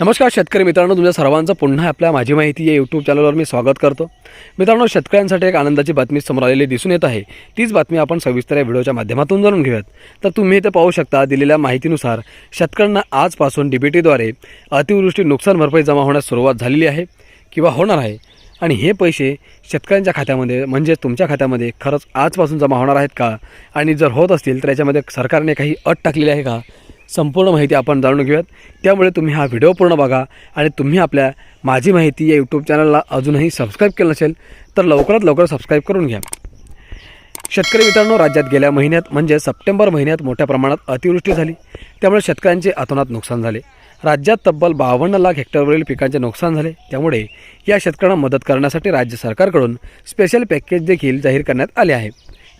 नमस्कार शेतकरी मित्रांनो तुमच्या सर्वांचं पुन्हा आपल्या माझी माहिती या यूट्यूब चॅनलवर मी स्वागत करतो. मित्रांनो शेतकऱ्यांसाठी एक आनंदाची बातमी समोर आलेली दिसून येत आहे. तीच बातमी आपण सविस्तर या व्हिडिओच्या माध्यमातून जाणून घेऊयात. तर तुम्ही इथे पाहू शकता दिलेल्या माहितीनुसार शेतकऱ्यांना आजपासून डीबीटीद्वारे अतिवृष्टी नुकसान भरपाई जमा होण्यास सुरुवात झालेली आहे किंवा होणार आहे. आणि हे पैसे शेतकऱ्यांच्या खात्यामध्ये म्हणजे तुमच्या खात्यामध्ये खरंच आजपासून जमा होणार आहेत का? आणि जर होत असतील तर याच्यामध्ये सरकारने काही अट टाकलेली आहे का? संपूर्ण माहिती आपण जाणून घेऊयात. त्यामुळे तुम्ही हा व्हिडिओ पूर्ण बघा आणि तुम्ही आपल्या माझी माहिती या यूट्यूब चॅनलला अजूनही सबस्क्राईब केलं नसेल तर लवकरात लवकर सबस्क्राईब करून घ्या. शेतकरी मित्रांनो राज्यात गेल्या महिन्यात म्हणजे सप्टेंबर महिन्यात मोठ्या प्रमाणात अतिवृष्टी झाली. त्यामुळे शेतकऱ्यांचे अतोनात नुकसान झाले. राज्यात तब्बल बावन्न लाख हेक्टरवरील पिकांचे नुकसान झाले. त्यामुळे या शेतकऱ्यांना मदत करण्यासाठी राज्य सरकारकडून स्पेशल पॅकेज देखील जाहीर करण्यात आले आहे.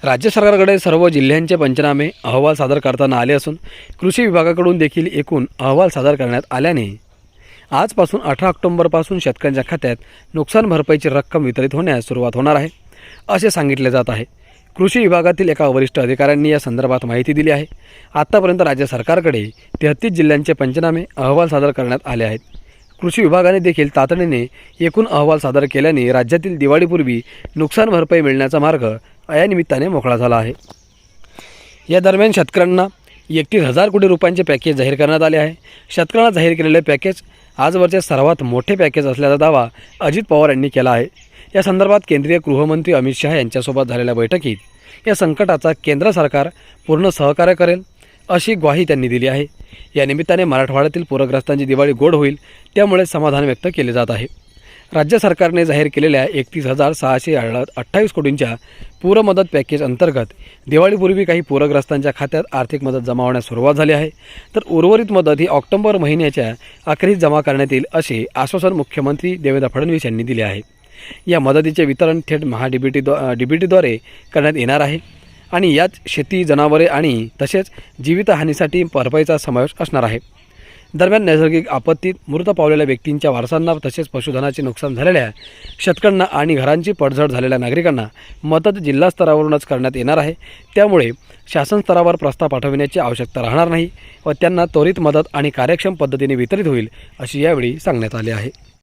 राज्य सरकारकडे सर्व जिल्ह्यांचे पंचनामे अहवाल सादर करताना आले असून कृषी विभागाकडून देखील एकूण अहवाल सादर करण्यात आल्याने आजपासून अठरा ऑक्टोंबरपासून शेतकऱ्यांच्या खात्यात नुकसान भरपाईची रक्कम वितरित होण्यास सुरुवात होणार आहे असे सांगितले जात आहे. कृषी विभागातील एका वरिष्ठ अधिकाऱ्यांनी या संदर्भात माहिती दिली आहे. आत्तापर्यंत राज्य सरकारकडे तेहतीस जिल्ह्यांचे पंचनामे अहवाल सादर करण्यात आले आहेत. कृषी विभागाने देखील तातडीने एकूण अहवाल सादर केल्याने राज्यातील दिवाळीपूर्वी नुकसान भरपाई मिळण्याचा मार्ग या निमित्ताने मोकळा झाला आहे. या दरम्यान शेतकऱ्यांना एकतीस हजार कोटी रुपयांचे पॅकेज जाहीर करण्यात आले आहे. शेतकऱ्यांना जाहीर केलेले पॅकेज आजवरचे सर्वात मोठे पॅकेज असल्याचा दावा अजित पवार यांनी केला आहे. या संदर्भात केंद्रीय गृहमंत्री अमित शहा यांच्यासोबत झालेल्या बैठकीत या संकटाचा केंद्र सरकार पूर्ण सहकार्य करेल अशी ग्वाही त्यांनी दिली आहे. या निमित्ताने मराठवाड्यातील पूरग्रस्तांची दिवाळी गोड होईल त्यामुळे समाधान व्यक्त केले जात आहे. राज्य सरकारने जाहीर केलेल्या एकतीस हजार सहाशे अठ्ठावीस कोटींच्या पूरमदत पॅकेज अंतर्गत दिवाळीपूर्वी काही पूरग्रस्तांच्या खात्यात आर्थिक मदत जमा होण्यास सुरुवात झाली आहे. तर उर्वरित मदत ही ऑक्टोबर महिन्याच्या अखेरीस जमा करण्यात येईल असे आश्वासन मुख्यमंत्री देवेंद्र फडणवीस यांनी दिले आहे. या मदतीचे वितरण थेट महाडीबीटी डीबीटीद्वारे करण्यात येणार आहे आणि यात शेती जनावरे आणि तसेच जीवितहानीसाठी भरपाईचा समावेश असणार आहे. दरम्यान नैसर्गिक आपत्तीत मृत पावलेल्या व्यक्तींच्या वारसांना तसेच पशुधनाचे नुकसान झालेल्या शेतकऱ्यांना आणि घरांची पडझड झालेल्या नागरिकांना मदत जिल्हा स्तरावरूनच करण्यात येणार आहे. त्यामुळे शासन स्तरावर प्रस्ताव पाठविण्याची आवश्यकता राहणार नाही व त्यांना त्वरित मदत आणि कार्यक्षम पद्धतीने वितरित होईल अशी यावेळी सांगण्यात आले आहे.